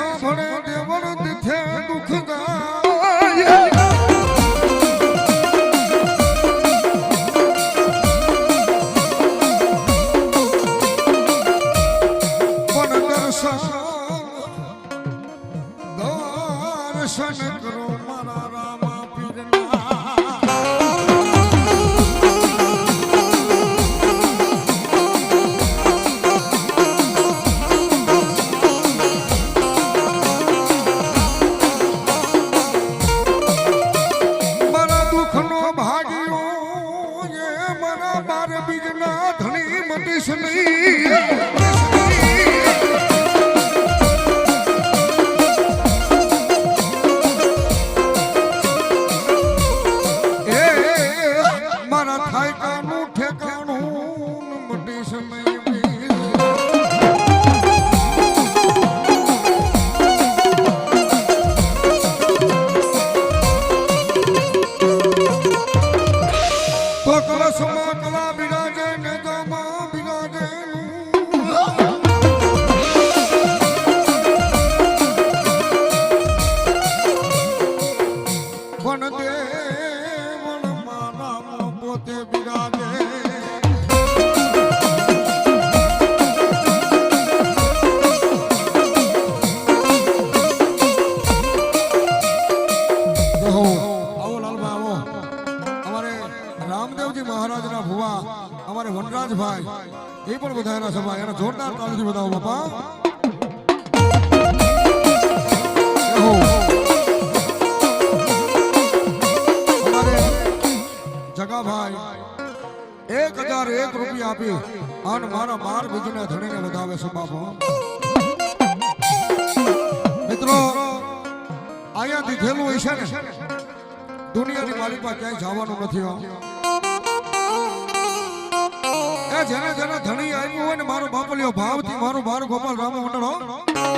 સાંભળે એ પણ વધારેલા સભા એને જોરદાર તાલથી બતાવો બાપા. જગાભાઈ, એક હજાર એક રૂપિયા આપી અને મારા બાર બીજને ધણીને વધાવે છે બાપા. મિત્રો અહીંયા દીધેલું હોય છે ને, દુનિયાની મારી પાસે ક્યાંય જવાનું નથી જેને જેને ધણી આવ્યું હોય ને મારો બાપલ્યો ભાવથી મારો બાર ગોપાલ રામ મંડળ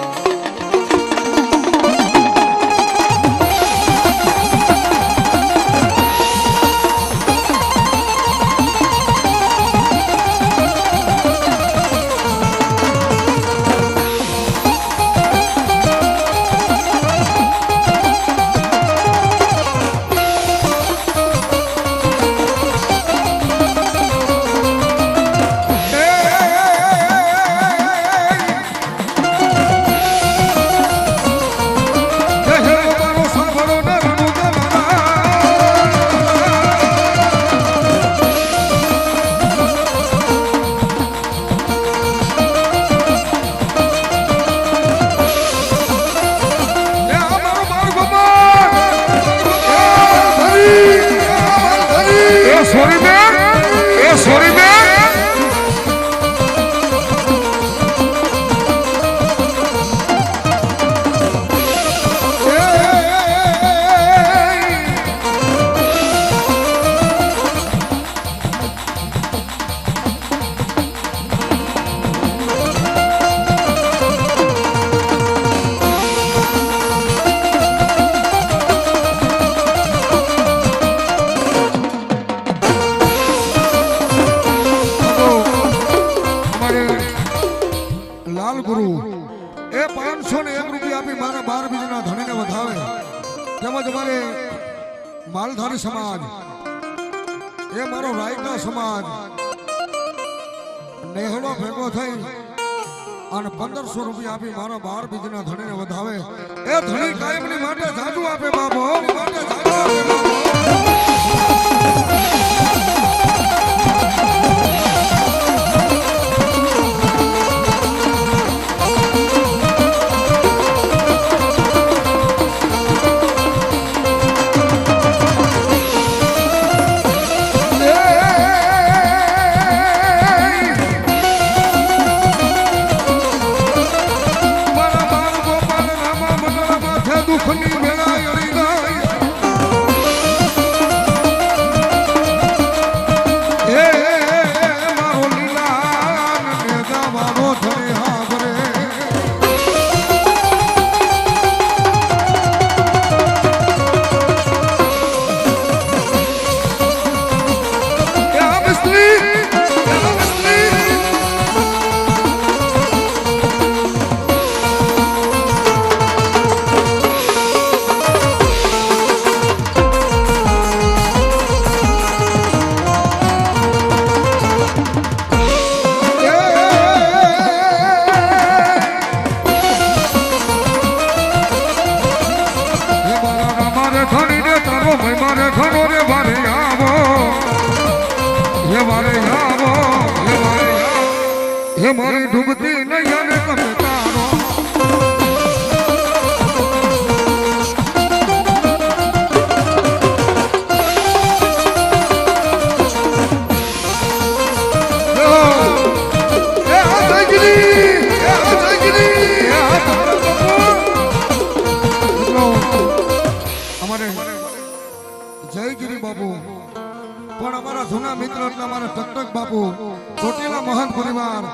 પરિવાર.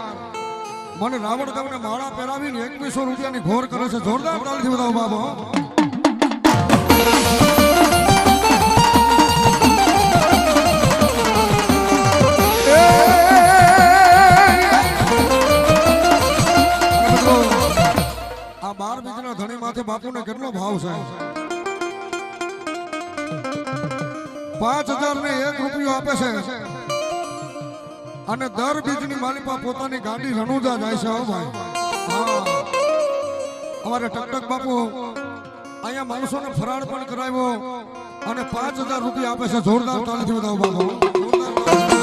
મને રાવણ તમને માળા પહેરાવીને એકવીસો રૂપિયાની ઘોર કરે છે. જોરદાર તાલથી બતાવો બાબો બાર બીજના ધણી માથે કેટલો ભાવ છે? પાંચ હજાર ને એક રૂપિયો આપે છે. અને દર બીજની માલિપા પોતાની ગાડી રણુજા જાય છે, હો ભાઈ. અમારે ટકટક બાપુ, અહીંયા માણસોને ફરાળ પણ કરાવ્યો અને પાંચ હજાર રૂપિયા આપે છે, જોરદાર તાલીથી બતાવો બાપુ. જોરદાર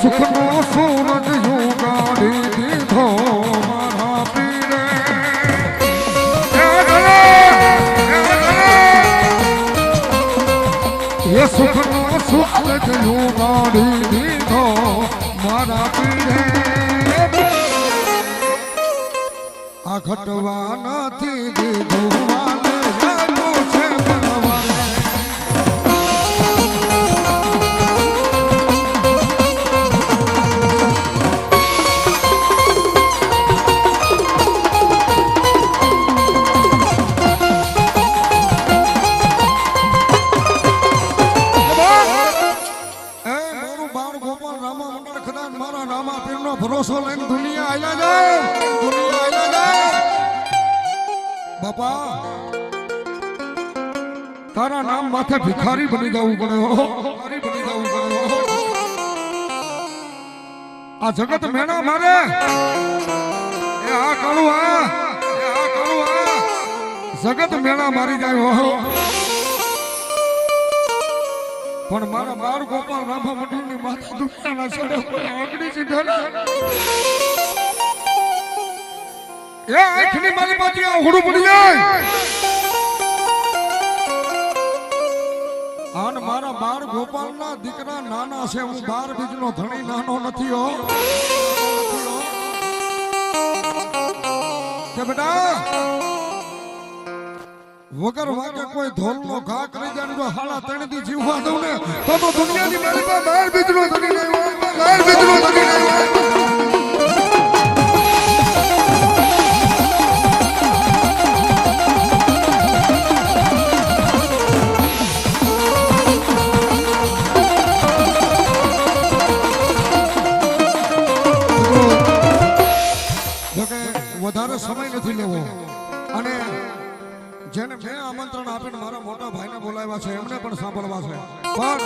સુખનો સૂરજ યુગાડી દીધો મારા પીરે એ સુખનો સૂરજ યુગાડી દીધો મારા પીરે આ ઘટવા નથી દીધું. ભરોસો લઈને દુનિયા આયલા જાય દુનિયા આયલા જાય બાપા તારા નામ માથે ભિખારી બની જવું પડે ભિખારી બની જવું પડે આ જગત મેણા મારે એ આ કાળું આ જગત મેણા મારી જાય પણ મારા બાર ગોપાલ રામા ની માતા દુનિયાના સડે આગળી સીધા ને. એ આંખની મારી ઉઘડું પડી જાય અને મારા બાર ગોપાલના દીકરા નાના છે, હું બાર બીજનો ધણી નાનો નથી, હો બેટા વગર વાગે કોઈ ધોલનો ઘા કરી જાય ને જો હાલા ત્રણ દી જીવવા દઉં ને, તો તો દુનિયાની મારી પાસે બહાર બીજલો ધણી નહીં બહાર બીજલો ધણી નહીં વધારે સમય નથી લેવો. અને જેને મેં આમંત્રણ આપીને મારા મોટા ભાઈને બોલાવ્યા છે, એમને પણ સાંભળવા છે. પણ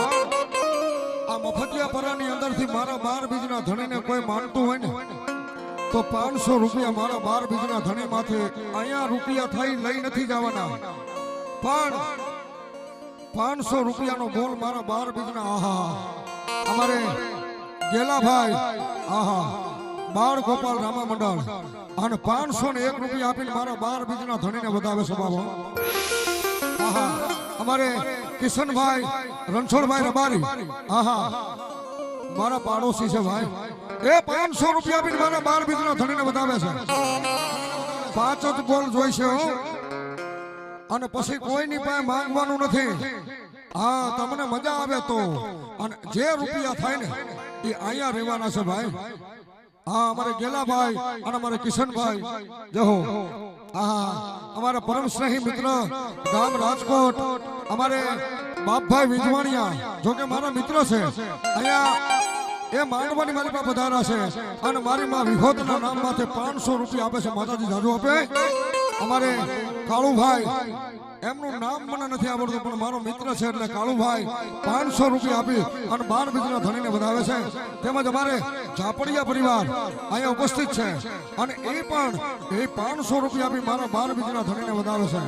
આ મફતિયા પરાની અંદરથી મારા બાર બીજના ધણીને કોઈ માનતું હોય ને, તો પાંચસો રૂપિયા મારા બાર બીજના માથે અહીંયા રૂપિયા થઈ લઈ નથી જવાના. પણ પાંચસો રૂપિયાનો બોલ મારા બાર બીજના, આહા. અમારે ગેલાભાઈ, આહા. બાળ ગોપાલ રામા મંડળ. અને પાંચસો ને એક રૂપિયા આપીને મારા બાર બીજના ધણીને વધાવે છે બાબો. અમારે કિશનભાઈ, રણછોડભાઈ રબારી. આહા, મારા પાડોશી છે ભાઈ. એ પાંચસો રૂપિયા આપીને મારા બાર બીજના ધણીને વધાવે છે. પાંચ જ બોલ જોઈશે અને પછી કોઈની પાસે માંગવાનું નથી. હા, તમને મજા આવે તો. અને જે રૂપિયા થાય ને, એ અહીંયા રહેવાના છે ભાઈ. હા અમારે ગેલાભાઈ અને અમારે કિશનભાઈ. જહો. હા અમારા પરમ સ્નેહી મિત્ર ગામ રાજકોટ. અમારે બાપભાઈ વિજવાણિયા. જો કે મારા મિત્ર છે. અહીંયા એ માંડવાની મારી પાસે વધારા છે. અને મારી માં વિહોતના નામ માથે પાંચસો રૂપિયા આપે છે. માતાજી જાજુ આપે. અમારે કાળુભાઈ. એમનું નામ મને નથી આવડતું પણ મારો મિત્ર છે એટલે કાળુભાઈ પાંચસો રૂપિયા આપી અને બાર મિત્ર ધણીને વધાવે છે. તેમજ અમારે ઝાપડિયા પરિવાર અહીંયા ઉપસ્થિત છે. અને એ પણ, એ પાંચસો રૂપિયા બી મારા બાર બીજના ધણીને વધારે છે.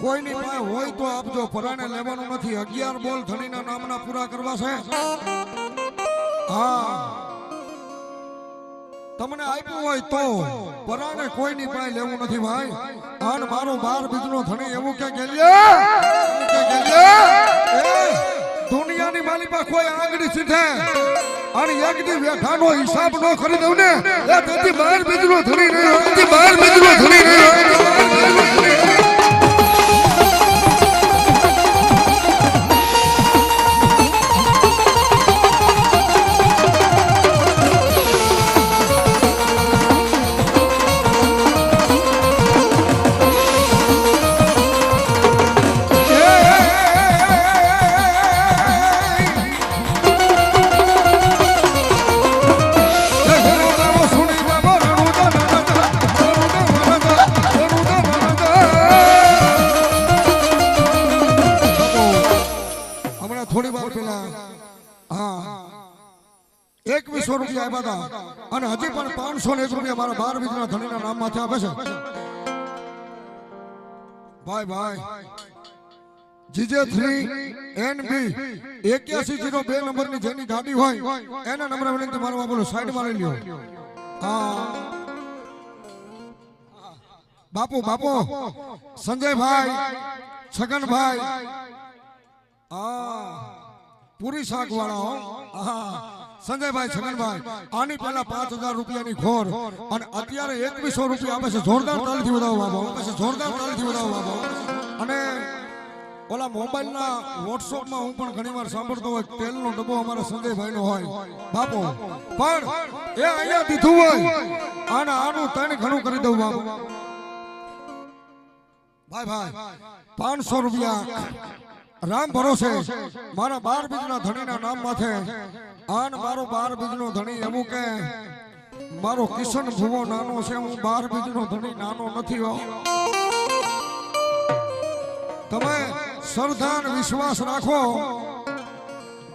કોઈની પાસે હોય તો આપજો, પરાણે લેવાનું નથી. અગિયાર બોલ ધણીના નામના પૂરા કરવા છે. હા. તમને આપ્યું હોય તો પરાણે કોઈની પાસે લેવું નથી ભાઈ. અને મારો બાર બીજનો ધણી એવું કે ગેલિયા એવું કે ગેલિયા એ! દુનિયાની માલી પાસે કોઈ આંગળી સીધે અને એક દી વેઠાનો હિસાબ ન કરી દઉં ને. એ તેથી બાર બીજનો ધણી હજી ને એક રૂપિયા મારા બાર બીજના ધણીના નામ માથે આપે છે ભાઈ ભાઈ. જીજે થ્રી એન બી એક્યાસી જીરો બે નંબરની જેની ગાડી હોય, એના નંબર વિનંતી મારવા બોલો, સાઈડમાં લઈ લ્યો. હા. બાપુ બાપુ. સંજયભાઈ, છગનભાઈ. હા. પૂરી શાક વાળા હા. સંજયભાઈ છગનભાઈ આની પહેલા પાંચ હજાર રૂપિયાની ઘોર અને અત્યારે એકવીસો રૂપિયા આપે છે. જોરદાર તાલથી વધાવો બાબા આપે છે જોરદાર તાલથી વધાવો બાબા અને ઓલા મોબાઈલના વોટ્સઅપમાં હું પણ ઘણીવાર સાંભળતો હોય તેલનો ડબ્બો અમારા સંજયભાઈનો હોય. બાપો પણ એ અહીંયા દીધું હોય. અને આનું ત્રણ ઘણું કરી દઉં બાપુ. ભાઈ ભાઈ પાંચસો રૂપિયા. રામ ભરોસે. મારા બાર બીજના ધણીના નામ માથે. આન મારો બાર બીજનો ધણી એવું કે, મારો કિશન ભુવો નાનો છે, હું બાર બીજનો ધણી નાનો નથી હો. તમે શ્રદ્ધા વિશ્વાસ રાખો,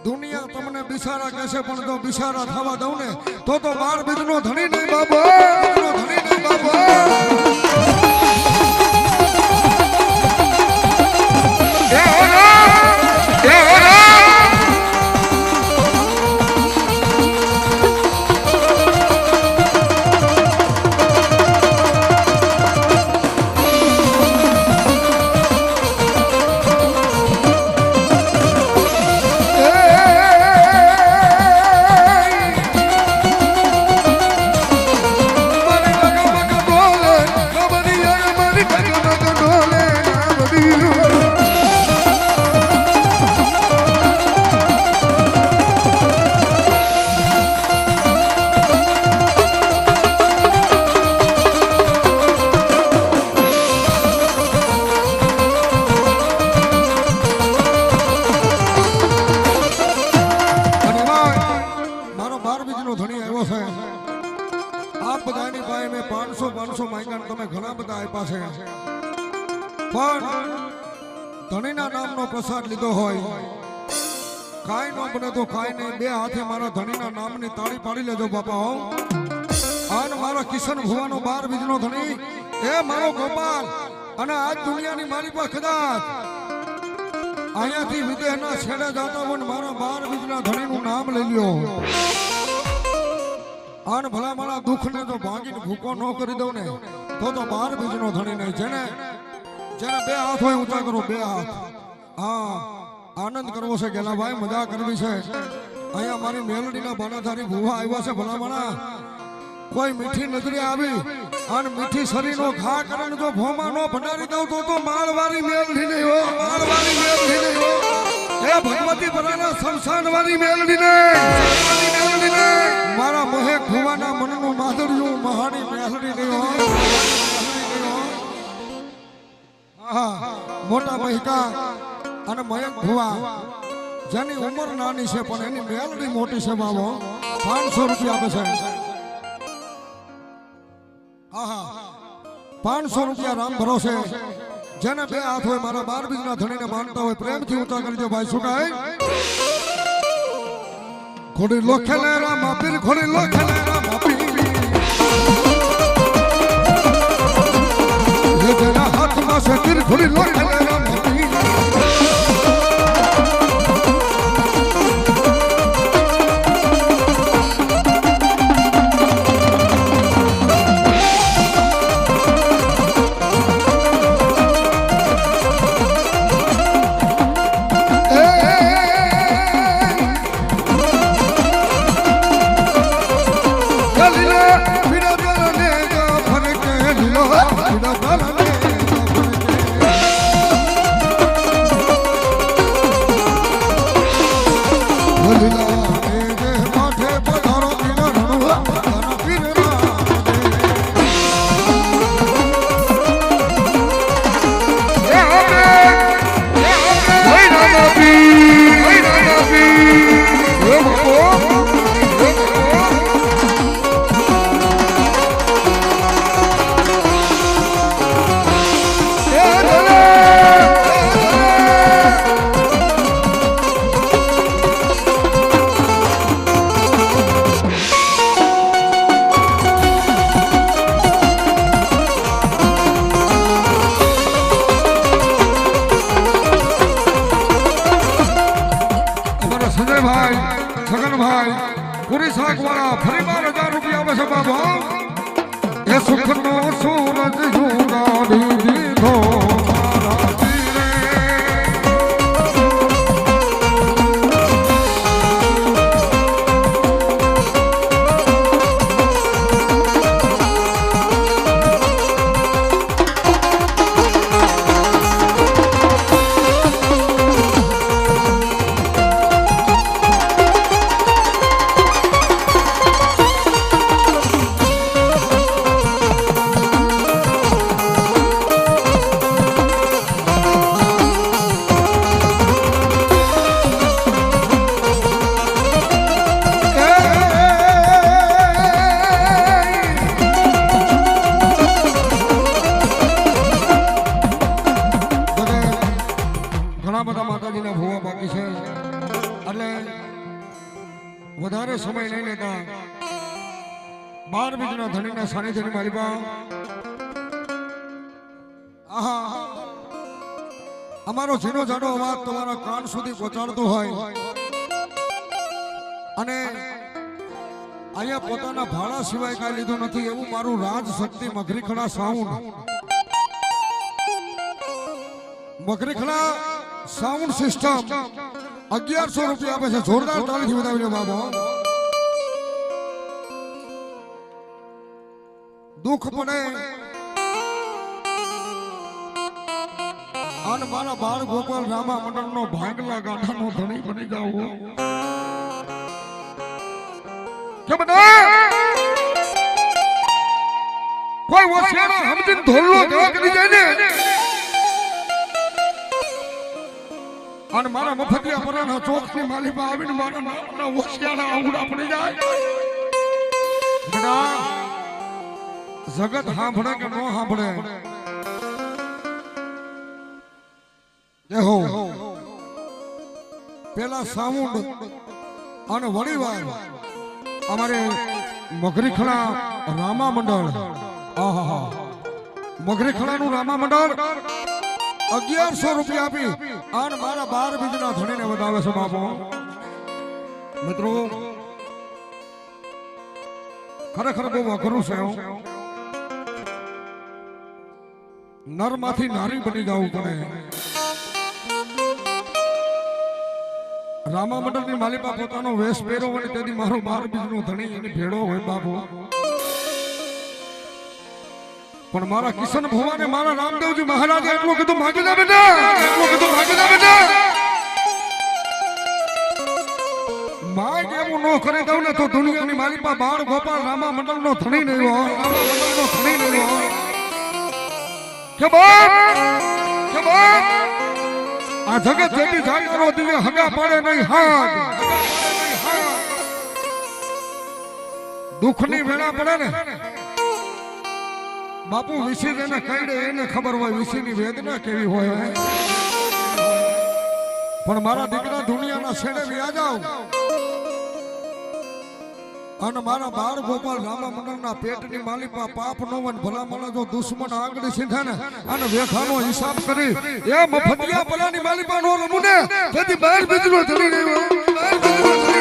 દુનિયા તમને બિસારા કહેશે પણ જો બિસારા થવા દઉં ને, તો તો બાર બીજનો ધણી નહીં બાબો ધણી નહીં બાબો ધણીના તાળી પાડી લેજો, બાપા અને મારા કિશન ભુવાનો બાર બીજનો ધણી. એ મારો ગોપાલ. અને આજ દુનિયાની મારી પાસે કદાચ અહીંયાથી વિદેહના છેડે જાતા ને મારા બાર બીજના ધણીનું નામ લઈ લ્યો. આન ભલા મારા દુઃખને જો ભાંગીને ભૂકો ન કરી દઉં ને, તો તો બાર બીજનો ધણી નહીં. જેને જેને બે હાથ હોય ઊંચા કરો, બે હાથ. હા, આનંદ કરવો છે, ગેલાભાઈ, મજા કરવી છે. અહીંયા મારી મેલડીના બાનાધારી ભૂવા આવ્યા છે ભલા માણા કોઈ મીઠી નજરે આવી અને મીઠી શરીરનો ઘા કરીને જો ભોમાં નો ભંડારી દઉં તો તો માળવારી મેલડી નહીં હો માળવારી મેલડી નહીં હો. એ ભગવતી પરાના શમશાનવાળી મેલડી ને મારા મોહે ભુવાના મનનું માધુર્યું, મહાની મેલડી નહીં. હા. મોટા મહિકા અને મયંક ભુવા. જેની ઉંમર નાની છે, પણ એની મેલડી મોટી છે બાબો પાંચસો રૂપિયા આપે છે. પાંચસો રૂપિયા રામ ભરોસે. જેને બે હાથ હોય, મારા બાર બીજના ધણીને માનતા હોય, પ્રેમથી ઊંચા કરજો ભાઈ કાંઈ ખોડી લોખે લે રામ પીર ખોડી લોખે લે રામ પીર હાથમાં તીર ખોડી લોખે લે રામ. પીર છગનભાઈ પુરી શાક વાળા ફરી બાર હજાર રૂપિયા આવે છે બાબા. એ સુખનો સૂરજ જુગાડી દીધો. સમય નહીં લેતા. બાર બીજના ધણીના સાનિધ્યની મારી બા આહા. અમારો ઝીણો જાડો અવાજ તમારા કાન સુધી પહોંચાડતો હોય. અને અહીંયા પોતાના ભાડા સિવાય કાંઈ લીધું નથી એવું મારું Raj Shakti Magrikhada sound Magrikhada sound system અગિયારસો રૂપિયા આપે છે. જોરદાર તાળીથી લો બાબો દુઃખ પડે. અને મારા બાળ ગોપાલ રામા મંડળનો ભાગલા ગાંઠાનો ધણી બની જાવ કે કોઈ વસિયાનો હમદિન ધોલો ગવા કરી જાય ને? અને મારા મફતિયા પરાના ચોકની માલિકા આવીને મારા નામના ઓછિયાના આવડા પડી જાય. જગત સાંભળે કે ન સાંભળે દેહો પેલા સાઉન્ડ અને વડીવાર, અમારે મગરીખણા રામા મંડળ આહાહા. મગરીખણાનું રામા મંડળ અગિયારસો રૂપિયા આપી અને મારા બાર બીજના ધણીને વધાવે છે બાપુ. મિત્રો, ખરેખર બહુ અઘરું છે. નરમાંથી નારી બની જવું પડે. રામા મંડળની માલિકા પોતાનો વેશ પહેરો અને તેથી મારો બાર બીજનો ધણી એની ભેડો હોય બાપુ. પણ મારા કિશન ભુવાને મારા રામદેવજી મહારાજે એટલું કીધું માગી દે બેટા! એટલું કીધું માગી દે બેટા! માય એવું ન કરી દઉં ને તો દુનિયાની પાસે બાળ ગોપાલ રામા મંડળનો ધણી નહીં હોય. રામા મંડળનો ધણી નહીં હોય. કે બાપ કે બાપ આ જગત જેથી જાગરો દિવે હગા પડે નહીં હાથ દુઃખની વેળા પડે ને. બાપુ વિશી એને કઈડે એને ખબર હોય વિશીની વેદના કેવી હોય પણ મારા દીકરા દુનિયાના છેડે વ્યા જાવ અને મારા બાળ ગોપાલ રામા મંડળના પેટની માલિકમાં પાપ નો વન ભલા મને જો દુશ્મન આગળ સીધે ને અને વેખાનો હિસાબ કરી, એ મફતિયા ભલાની માલિકા નો રમુને તેથી બહાર બીજલો ચડી રહ્યો બહાર બીજનો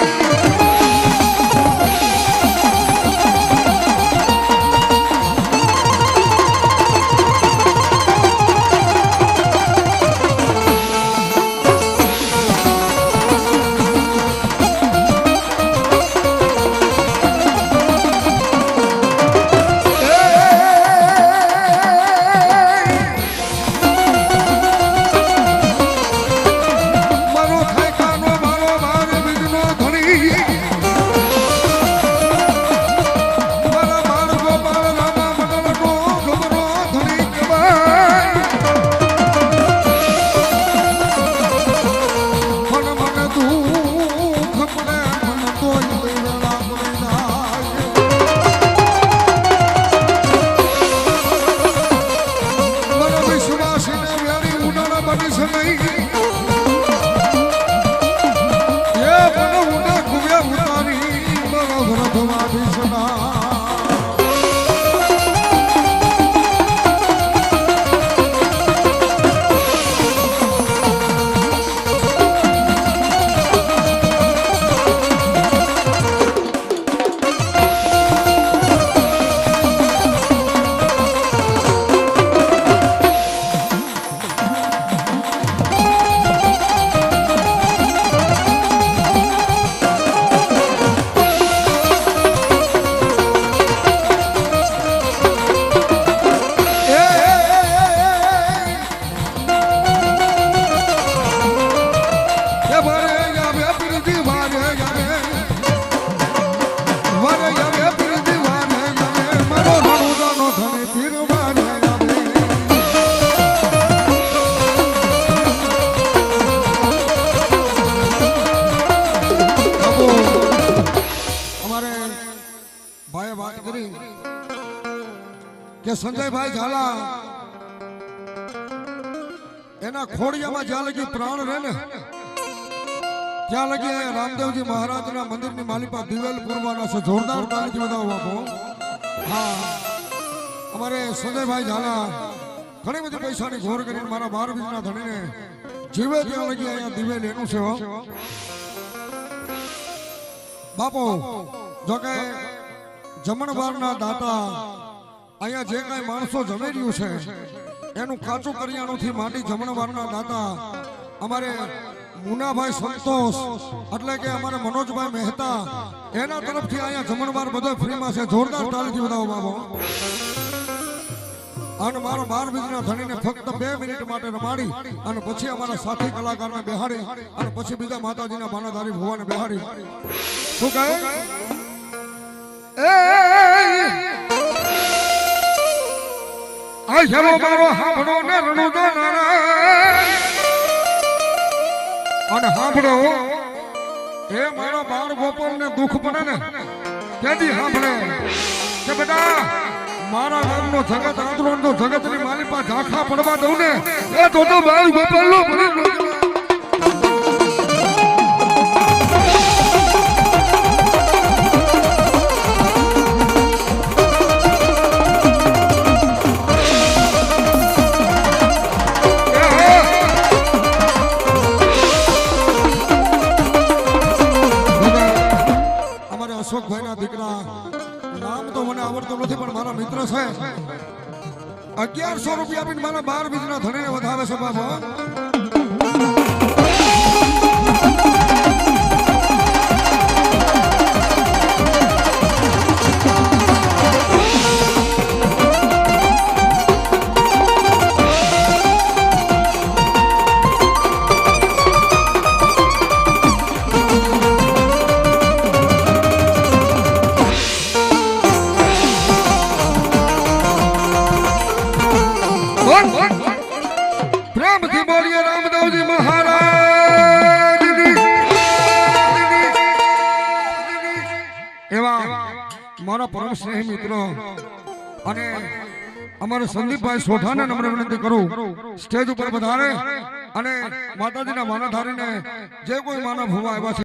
ખોડિયામાં જ્યાં લગી પ્રાણ રહે ને, ત્યાં લગી રામદેવજી મહારાજના મંદિરની માલિકા દિવેલ પૂરવાના છે. જોરદાર તાલીથી બતાવો બાપુ. હા. અમારે સંજયભાઈ ઝાલા ઘણી બધી પૈસાની ઘોર કરીને મારા બાર બીજના ધણીને જીવે ત્યાં લગી અહીંયા દિવેલ એનું છે. બાપુ જોકે જમણવારના દાતા અહીંયા જે કાંઈ માણસો જમી છે એનું કાચું કરિયાણુંથી માંડી જમણવારના દાતા અમારે મુનાભાઈ સંતોષ, એટલે કે અમારે મનોજભાઈ મહેતા, એના તરફથી અહીંયા જમણવાર બધો ફ્રીમાં છે. જોરદાર તાલથી બતાવો બાબો. અને મારો બાર બીજના ધણીને ફક્ત બે મિનિટ માટે રમાડી, અને પછી અમારા સાથી કલાકારને બેહાડી, અને પછી બીજા માતાજીના બાનાધારી ભુવાને બેહાડી. શું કહે? આ મારો હાંભળો ને રણુદા અને હાંભળો, એ મારો બાળ ગોપાલ ને દુઃખ પડે ને, તેથી હાંભળે કે બેટા, મારા ગામનો જગત આંદોલનનો જગતની મારી પાસે ઝાંખા પડવા દઉં ને, એ તો બાળ ગોપાલ નો અગિયારસો રૂપિયા આપીને મારા બાર બીજના ધણીને વધાવે છે બાબા અમારે સંદીપભાઈ સોઠાને નમ્ર વિનંતી કરું. સ્ટેજ ઉપર વધારે અને માતાજીના માના ધારીને જે કોઈ માનવ ભૂવા આવ્યા છે.